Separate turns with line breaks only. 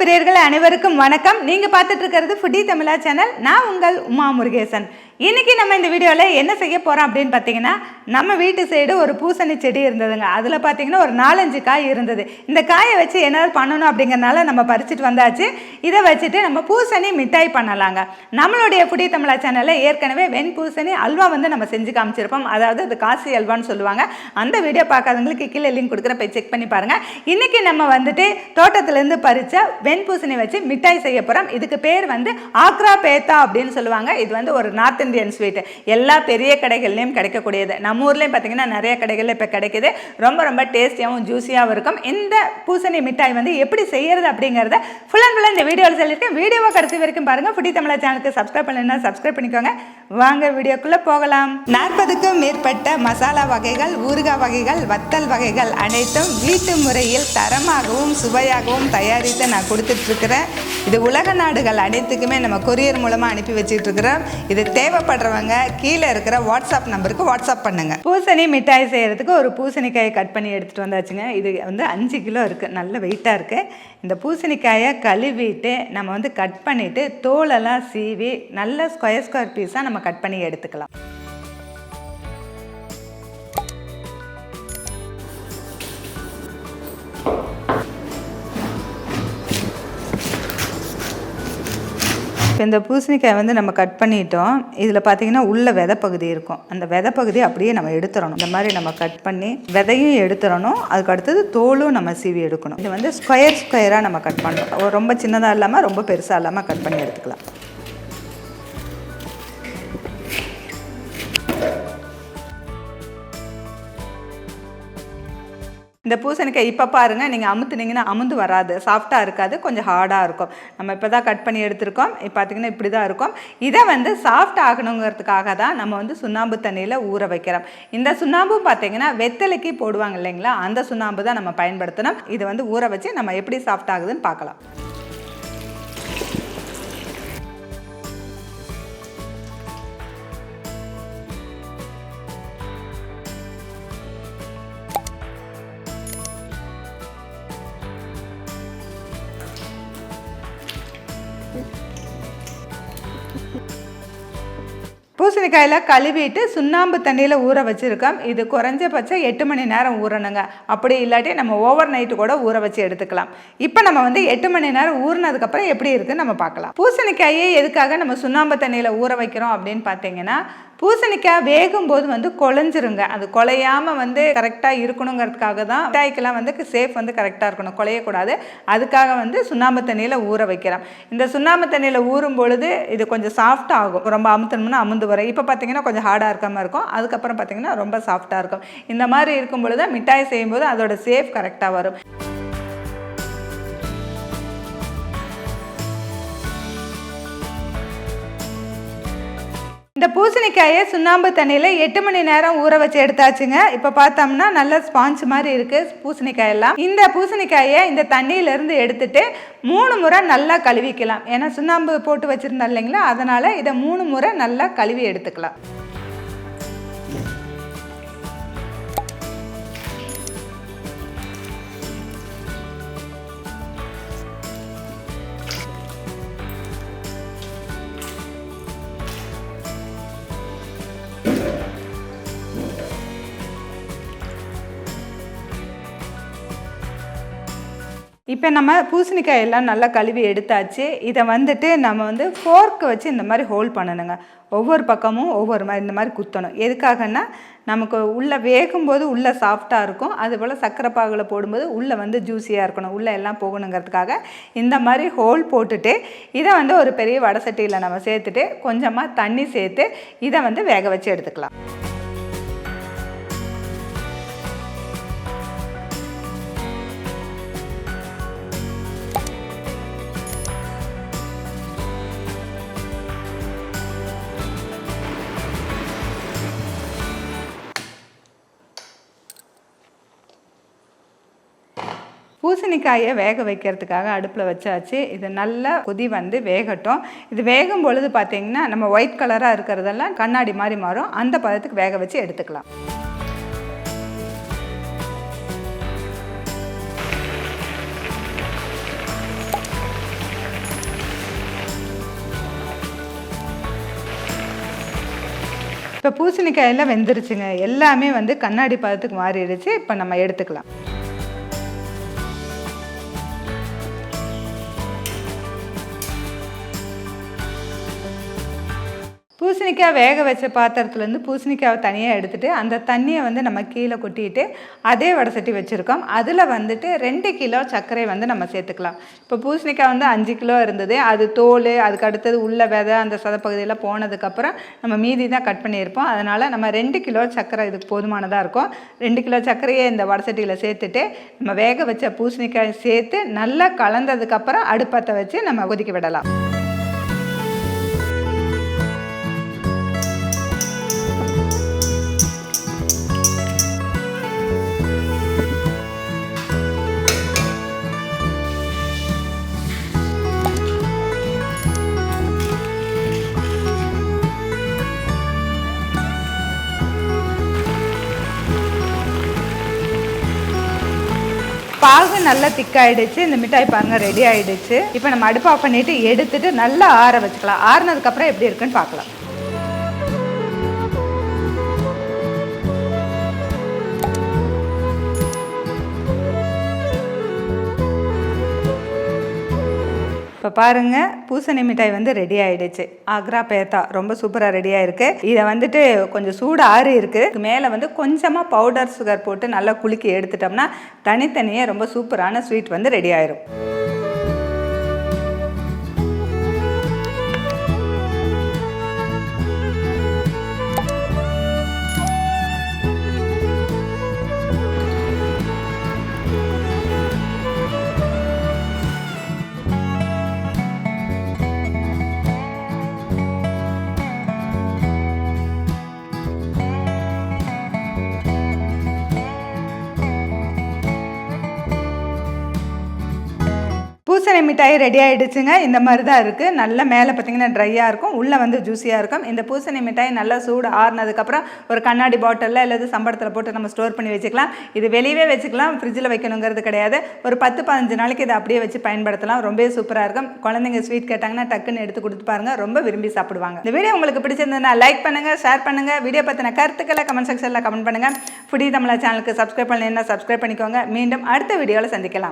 பிரியர்கள் அனைவருக்கும் வணக்கம். நீங்க பார்த்துட்டு இருக்கிறது ஃபுட்டி தமிழா சேனல் நான் உங்கள் உமா முருகேசன். இன்றைக்கி நம்ம இந்த வீடியோவில் என்ன செய்ய போகிறோம் அப்படின்னு பார்த்தீங்கன்னா நம்ம வீட்டு சைடு ஒரு பூசணி செடி இருந்ததுங்க. அதில் பார்த்தீங்கன்னா ஒரு நாலஞ்சு காய் இருந்தது. இந்த காயை வச்சு என்னது பண்ணணும் அப்படிங்கிறனால நம்ம பறிச்சுட்டு வந்தாச்சு. இதை வச்சுட்டு நம்ம பூசணி மிட்டாய் பண்ணலாங்க. நம்மளுடைய புடி தமிழா சேனலில் ஏற்கனவே வெண் பூசணி அல்வா வந்து நம்ம செஞ்சு காமிச்சிருப்போம். அதாவது அது காசி அல்வான்னு சொல்லுவாங்க. அந்த வீடியோ பார்க்காதவங்களுக்கு கீழே லிங்க் கொடுக்குற போய் செக் பண்ணி பாருங்கள் இன்றைக்கி நம்ம வந்துட்டு தோட்டத்துலேருந்து பறித்த வெண் பூசணி வச்சு மிட்டாய் செய்ய போகிறோம் இதுக்கு பேர் வந்து ஆக்ரா பேத்தா அப்படின்னு சொல்லுவாங்க. இது வந்து ஒரு நார்த் இந்தியன் ஸ்வீட் எல்லா பெரிய கடைகள்லையும் கிடைக்கக்கூடியது. நம்ம ஊர்லேயும் பார்த்தீங்கன்னா நிறைய கடைகளில் இப்போ கிடைக்கிது. ரொம்ப ரொம்ப டேஸ்டியாகவும் ஜூஸியாகவும் இருக்கும். இந்த பூசணி மிட்டாய் வந்து எப்படி செய்யறது அப்படிங்கிறத ஃபுல் அண்ட் ஃபுல்லாக இந்த வீடியோவில் சொல்லியிருக்கேன். வீடியோவை கடைசி வரைக்கும் பாருங்கள் ஃபுட்டி தமிழா சேனலுக்கு சப்ஸ்கிரைப் பண்ணலைன்னா சப்ஸ்கிரைப் பண்ணிக்கோங்க. வாங்க வீடியோக்குள்ளே போகலாம். நாற்பதுக்கும் மேற்பட்ட மசாலா வகைகள் ஊறுகாய் வகைகள் வத்தல் வகைகள் அனைத்தும் வீட்டு முறையில் தரமாகவும் சுவையாகவும் தயாரித்து நான் கொடுத்துட்ருக்குறேன். இது உலக நாடுகள் அனைத்துக்குமே நம்ம கொரியர் மூலமாக அனுப்பி வச்சுட்டு இருக்கிறோம் இது தேவைப்படுறவங்க கீழே இருக்கிற வாட்ஸ்அப் நம்பருக்கு வாட்ஸ்அப் பண்ணுங்க. பூசணி மிட்டாய் செய்கிறதுக்கு ஒரு பூசணிக்காயை கட் பண்ணி எடுத்துகிட்டு வந்தாச்சுங்க. இது வந்து அஞ்சு கிலோ இருக்குது நல்ல வெயிட்டாக இருக்குது இந்த பூசணிக்காயை கழுவிட்டு நம்ம வந்து கட் பண்ணிவிட்டு தோலெல்லாம் சீவி நல்ல ஸ்கொயர் ஸ்கொயர் பீஸாக நம்ம கட் பண்ணி எடுத்துக்கலாம். இப்போ இந்த பூசணிக்காய் வந்து நம்ம கட் பண்ணிட்டோம் இதில் பார்த்தீங்கன்னா உள்ள விதை பகுதி இருக்கும். அந்த விதை பகுதியை அப்படியே நம்ம எடுத்துடணும் இந்த மாதிரி நம்ம கட் பண்ணி விதையும் எடுத்துடணும் அதுக்கு அடுத்தது தோலும் நம்ம சீவி எடுக்கணும். இது வந்து ஸ்கொயர் ஸ்கொயராக நம்ம கட் பண்ணணும். ரொம்ப சின்னதாக இல்லாமல் ரொம்ப பெருசாக இல்லாமல் கட் பண்ணி எடுத்துக்கலாம். இந்த பூசணிக்காய் இப்போ பாருங்கள் நீங்கள் அமுத்துனீங்கன்னா அமுந்து வராது. சாஃப்டாக இருக்காது கொஞ்சம் ஹார்டாக இருக்கும். நம்ம இப்போ தான் கட் பண்ணி எடுத்திருக்கோம். இப்போ பார்த்தீங்கன்னா இப்படி தான் இருக்கும். இதை வந்து சாஃப்ட் ஆகணுங்கிறதுக்காக தான் நம்ம வந்து சுண்ணாம்பு தண்ணியில் ஊற வைக்கிறோம். இந்த சுண்ணாம்பும் பார்த்தீங்கன்னா வெத்தலைக்கு போடுவாங்க இல்லைங்களா? அந்த சுண்ணாம்பு தான் நம்ம பயன்படுத்தணும். இது வந்து ஊற வச்சு நம்ம எப்படி சாஃப்ட் ஆகுதுன்னு பார்க்கலாம். பூசணிக்காயில் கழுவிட்டு சுண்ணாம்பு தண்ணியில் ஊற வச்சுருக்கோம். இது குறைஞ்சபட்சம் எட்டு மணி நேரம் ஊறணுங்க. அப்படி இல்லாட்டி நம்ம ஓவர் நைட்டு கூட ஊற வச்சு எடுத்துக்கலாம். இப்போ நம்ம வந்து எட்டு மணி நேரம் ஊறினதுக்கப்புறம் எப்படி இருக்குன்னு நம்ம பார்க்கலாம். பூசணிக்காயை எதுக்காக நம்ம சுண்ணாம்பு தண்ணியில் ஊற வைக்கிறோம் அப்படின்னு பார்த்தீங்கன்னா பூசணிக்காய் வேகும் போது வந்து குழஞ்சிருங்க அது குலையாமல் வந்து கரெக்டாக இருக்கணுங்கிறதுக்காக தான் மிட்டாய்க்கெல்லாம் வந்து சேஃப் வந்து கரெக்டாக இருக்கணும். குலையக்கூடாது. அதுக்காக வந்து சுண்ணாம்பு தண்ணியில் ஊற வைக்கிறோம் இந்த சுண்ணாம்பு தண்ணியில் ஊறும் பொழுது இது கொஞ்சம் சாஃப்டாக ஆகும். ரொம்ப அமுத்தணும்னா அமுந்து வரும் இப்போ பார்த்தீங்கன்னா கொஞ்சம் ஹார்டாக இருக்காமல் இருக்கும். அதுக்கப்புறம் பார்த்தீங்கன்னா ரொம்ப சாஃப்டாக இருக்கும். இந்த மாதிரி இருக்கும் பொழுது மிட்டாய் செய்யும்போது அதோட சேஃப் கரெக்டாக வரும். இந்த பூசணிக்காயை சுண்ணாம்பு தண்ணியில் எட்டு மணி நேரம் ஊற வச்சு எடுத்தாச்சுங்க. இப்போ பார்த்தோம்னா நல்ல ஸ்பாஞ்ச் மாதிரி இருக்குது பூசணிக்காயெல்லாம் இந்த பூசணிக்காயை இந்த தண்ணியிலேருந்து எடுத்துட்டு மூணு முறை நல்லா கழுவிக்கலாம். ஏன்னா சுண்ணாம்பு போட்டு வச்சுருந்தோம் இல்லைங்களா? அதனால் இதை மூணு முறை நல்லா கழுவி எடுத்துக்கலாம். இப்போ நம்ம பூசணிக்காய் எல்லாம் நல்லா கழுவி எடுத்தாச்சு. இதை வந்துட்டு நம்ம வந்து ஃபோர்க்கு வச்சு இந்த மாதிரி ஹோல்ட் பண்ணணுங்க. ஒவ்வொரு பக்கமும் ஒவ்வொரு மாதிரி இந்த மாதிரி குத்தணும். எதுக்காகன்னா நமக்கு உள்ளே வேகும்போது உள்ளே சாஃப்டாக இருக்கும். அதுபோல் சர்க்கரை பாகில் போடும்போது உள்ளே வந்து ஜூஸியாக இருக்கணும். உள்ளே எல்லாம் போகணுங்கிறதுக்காக இந்த மாதிரி ஹோல் போட்டுட்டு இதை வந்து ஒரு பெரிய வடை சட்டியில் நம்ம சேர்த்துட்டு கொஞ்சமாக தண்ணி சேர்த்து இதை வந்து வேக வச்சு எடுத்துக்கலாம். பூசணிக்காயை வேக வைக்கிறதுக்காக அடுப்பில் வச்சாச்சு. இது நல்லா கொதி வந்து வேகட்டும். இது வேகும் பொழுது பார்த்தீங்கன்னா நம்ம ஒயிட் கலராக இருக்கிறதெல்லாம் கண்ணாடி மாதிரி மாறும். அந்த பதத்துக்கு வேக வச்சு எடுத்துக்கலாம். இப்போ பூசணிக்காயெல்லாம் வெந்துருச்சுங்க. எல்லாமே வந்து கண்ணாடி பதத்துக்கு மாறிடுச்சு. இப்போ நம்ம எடுத்துக்கலாம். பூசணிக்காய் வேக வச்ச பாத்திரத்துலேருந்து பூசணிக்காவை தனியாக எடுத்துகிட்டு அந்த தண்ணியை வந்து நம்ம கீழே கொட்டிட்டு அதே வடை சட்டி வச்சுருக்கோம். அதில் வந்துட்டு ரெண்டு கிலோ சர்க்கரை வந்து நம்ம சேர்த்துக்கலாம். இப்போ பூசணிக்காய் வந்து அஞ்சு கிலோ இருந்தது. அது தோல் அதுக்கு அடுத்தது உள்ள விதை அந்த சதப்பகுதியெல்லாம் போனதுக்கப்புறம் நம்ம மீதி தான் கட் பண்ணியிருப்போம். அதனால் நம்ம ரெண்டு கிலோ சர்க்கரை இதுக்கு போதுமானதாக இருக்கும். ரெண்டு கிலோ சர்க்கரையை இந்த வடை சட்டியில் சேர்த்துட்டு நம்ம வேக வச்ச பூசணிக்காய் சேர்த்து நல்லா கலந்ததுக்கப்புறம் அடுப்பத்தை வச்சு நம்ம கொதிக்க விடலாம். பாகு நல்லா திக்காயிடுச்சு இந்த மிட்டாய் பாருங்க ரெடி ஆயிடுச்சு. இப்போ நம்ம அடுப்பு ஆஃப் பண்ணிட்டு எடுத்துட்டு நல்லா ஆற வச்சுக்கலாம். ஆறுனதுக்கப்புறம் எப்படி இருக்குன்னு பார்க்கலாம். இப்போ பாருங்க பூசணி மிட்டாய் வந்து ரெடி ஆயிடுச்சு. ஆக்ரா பேத்தா ரொம்ப சூப்பராக ரெடியாக இருக்கு இதை வந்துட்டு கொஞ்சம் சூடு ஆறி இருக்கு. மேலே வந்து கொஞ்சமாக பவுடர் சுகர் போட்டு நல்லா குலுக்கி எடுத்துட்டோம்னா தனித்தனியாக ரொம்ப சூப்பரான ஸ்வீட் வந்து ரெடி ஆயிரும். பூசணி மிட்டாய் ரெடி ஆகிடுச்சுங்க இந்த மாதிரி தான் இருக்குது நல்ல மேலே பார்த்திங்கன்னா ட்ரையாக இருக்கும். உள்ளே வந்து ஜூஸியாக இருக்கும். இந்த பூசணி மிட்டாய் நல்லா சூடு ஆறுனதுக்கப்புறம் ஒரு கண்ணாடி பாட்டிலில் அல்லது சம்பளத்தில் போட்டு நம்ம ஸ்டோர் பண்ணி வச்சுக்கலாம். இது வெளியவே வச்சுக்கலாம். ஃப்ரிட்ஜில் வைக்கணுங்கிறது கிடையாது. ஒரு பத்து பதினஞ்சு நாளைக்கு இதை அப்படியே வச்சு பயன்படுத்தலாம். ரொம்பவே சூப்பராக இருக்கும். குழந்தைங்க ஸ்வீட் கேட்டாங்கன்னா டக்குன்னு எடுத்து கொடுத்து பாருங்க. ரொம்ப விரும்பி சாப்பிடுவாங்க. இந்த வீடியோ உங்களுக்கு பிடிச்சிருந்ததுன்னா லைக் பண்ணுங்கள் ஷேர் பண்ணுங்கள் வீடியோ பற்றின கருத்துக்களை கமெண்ட் செக்ஷனில் கமெண்ட் பண்ணுங்கள் ஃபுடி தமிழா சேனலுக்கு சப்ஸ்கிரைப் பண்ணலைன்னா சப்ஸ்கிரைப் பண்ணிக்கோங்க. மீண்டும் அடுத்த வீடியோவில் சந்திக்கலாம்.